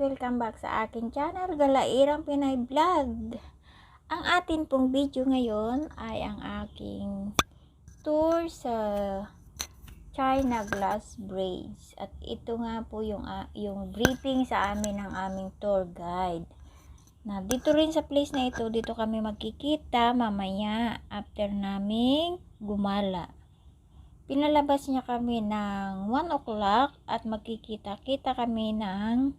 Welcome back sa aking channel, Galairang Pinay Vlog. Ang atin pong video ngayon ay ang aking tour sa China Glass Braids. At ito nga po yung, ah, yung briefing sa amin ng aming tour guide. Na dito rin sa place na ito, dito kami magkikita mamaya after naming gumala pinalabas niya kami ng 1 o'clock at magkikita-kita kami ng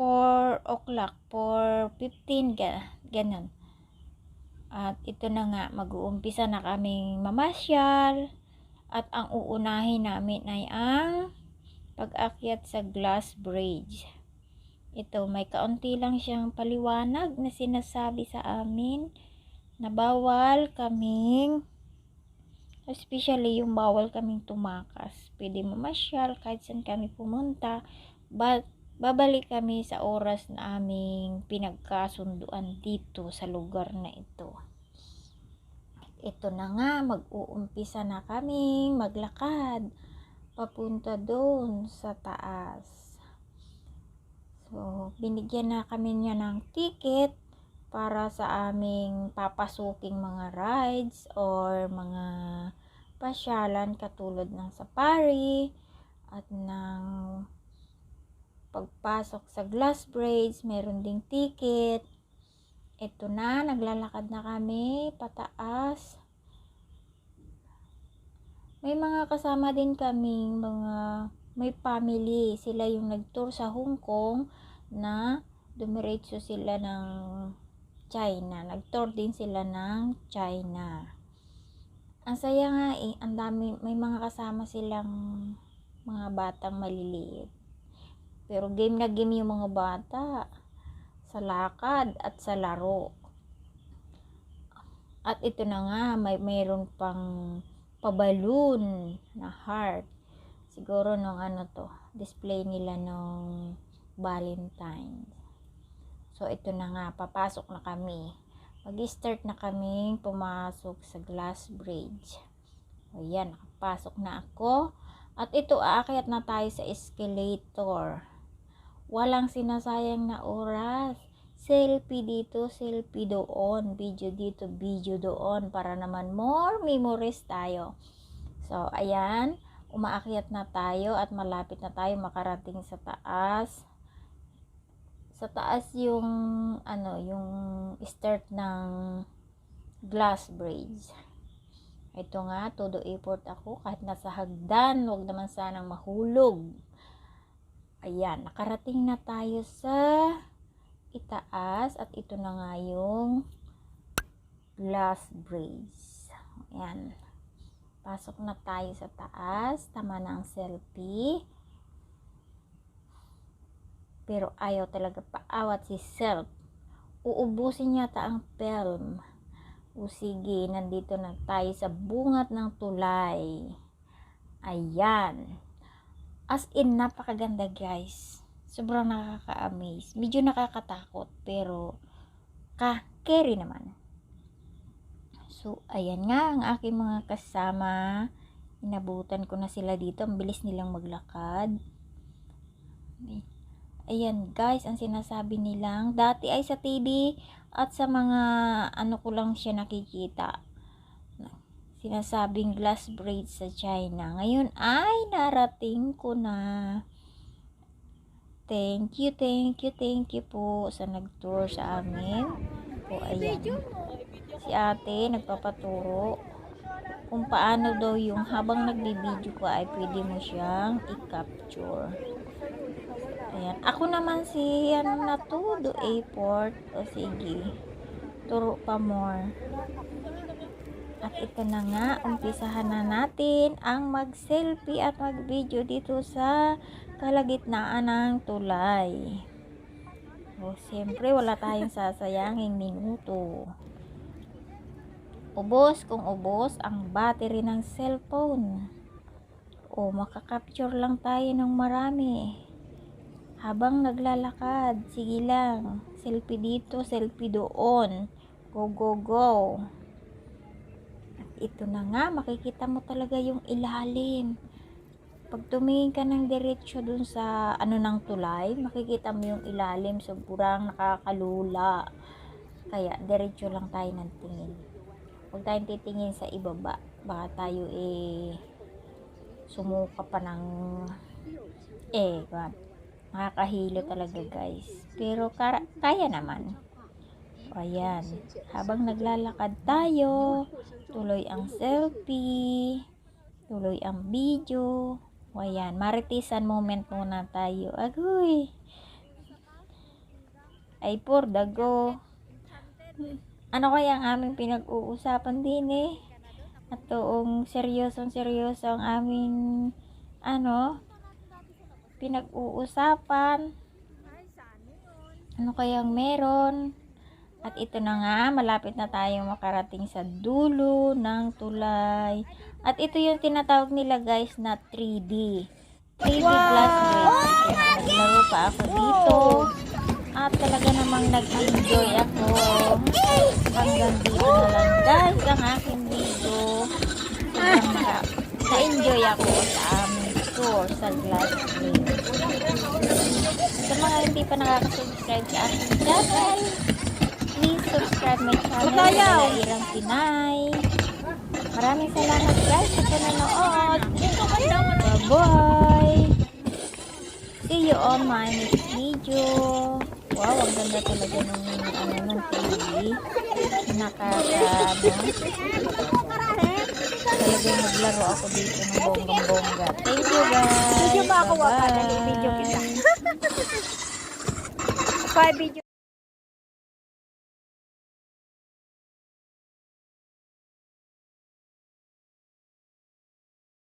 4 o'clock, 4.15, ganun. At ito na nga, mag-uumpisa na kaming mamasyal at ang uunahin namin ay ang pag-akyat sa glass bridge. Ito, may kaunti lang siyang paliwanag na sinasabi sa amin na bawal kaming Especially yung bawal kaming tumakas. Pwede mamasyal kahit saan kami pumunta. But babalik kami sa oras na aming pinagkasunduan dito sa lugar na ito. Ito na nga, mag-uumpisa na kaming maglakad papunta doon sa taas. So, binigyan na kami niya ng ticket para sa aming papasuking mga rides or mga pasyalan katulad ng safari at ng pagpasok sa glass braids, meron ding ticket. Ito na, naglalakad na kami pataas. May mga kasama din kaming mga may family. Sila yung nag-tour sa Hong Kong na dumiretso sila ng China. Nag-tour din sila ng China. Ang saya nga eh, ang dami, may mga kasama silang mga batang maliliit. Pero game na game yung mga bata sa lakad at sa laro. At ito na nga, may mayroon pang pabaloon na heart. Siguro nung ano to, display nila nung Valentine's. So, ito na nga, papasok na kami. Mag-start na kami pumasok sa glass bridge. O yan, nakapasok na ako. At ito, aakyat na tayo sa escalator. Walang sinasayang na oras. Selfie dito, selfie doon. Video dito, video doon. Para naman more memories tayo. So, ayan. Umaakyat na tayo at malapit na tayo makarating sa taas sa taas yung ano yung start ng glass bridge ito nga todo airport ako kahit nasa hagdan wag naman sanang mahulog ayan nakarating na tayo sa itaas at ito na nga yung glass bridge ayan pasok na tayo sa taas tama na ang selfie pero ayaw talaga paawat si self. Uubusin yata ang film. O sige, nandito na tayo sa bungat ng tulay. Ayan. As in, napakaganda guys. Sobrang nakaka-amaze. Medyo nakakatakot, pero ka-carry naman. So, ayan nga ang aking mga kasama. Inabutan ko na sila dito. Ang bilis nilang maglakad. Ayan guys, ang sinasabi nilang, dati ay sa TV at sa mga ano ko lang siya nakikita. Sinasabing glass braids sa China. Ngayon ay narating ko na. Thank you, thank you, thank you po sa nag-tour sa amin. Po, ayan. Si ate nagpapaturo kung paano daw yung habang nagbibideo ko ay pwede mo siyang i-capture. Ayan. Ako naman si ano na to, do airport. O sige. Turo pa more. At ito na nga, umpisahan na natin ang mag-selfie at mag-video dito sa kalagitnaan ng tulay. O, siyempre, wala tayong sasayanging minuto. Ubos kung ubos ang battery ng cellphone. O, makakapture lang tayo ng marami. Habang naglalakad, sige lang. Selfie dito, selfie doon. Go, go, go. Ito na nga, makikita mo talaga yung ilalim. Pag tumingin ka ng diretsyo dun sa ano ng tulay, makikita mo yung ilalim, sobrang nakakalula. Kaya, diretsyo lang tayo ng tingin. Huwag tayong titingin sa ibaba. Baka tayo eh, sumuka pa ng, eh, God. Nakakahilo talaga guys. Pero kara- kaya naman. O ayan. Habang naglalakad tayo, tuloy ang selfie, tuloy ang video. O ayan, maritisan moment muna tayo. Agoy! Ay, por dago. Ano kaya ang aming pinag-uusapan din eh? At toong seryosong seryoso ang aming ano pinag-uusapan. Ano kayang meron? At ito na nga, malapit na tayong makarating sa dulo ng tulay. At ito yung tinatawag nila guys na 3D. 3D plus grade. Kaya naglaro pa ako dito. At talaga namang nag-enjoy ako. Hanggang dito na lang guys ang aking video. Na-enjoy ako sa aming tour sa Glass Green. Sa mga hindi pa nakaka-subscribe sa aking channel, please subscribe my channel, Kalairang Pinay. Maraming salamat guys sa panonood. Bye-bye! See you on my next video. Wow, ang ganda talaga nung ano nung TV. Nakaka ano. Talagang naglaro ako dito ng bonggang-bongga. Thank you guys. Video ba ako? Wala, dali, video kita. Five video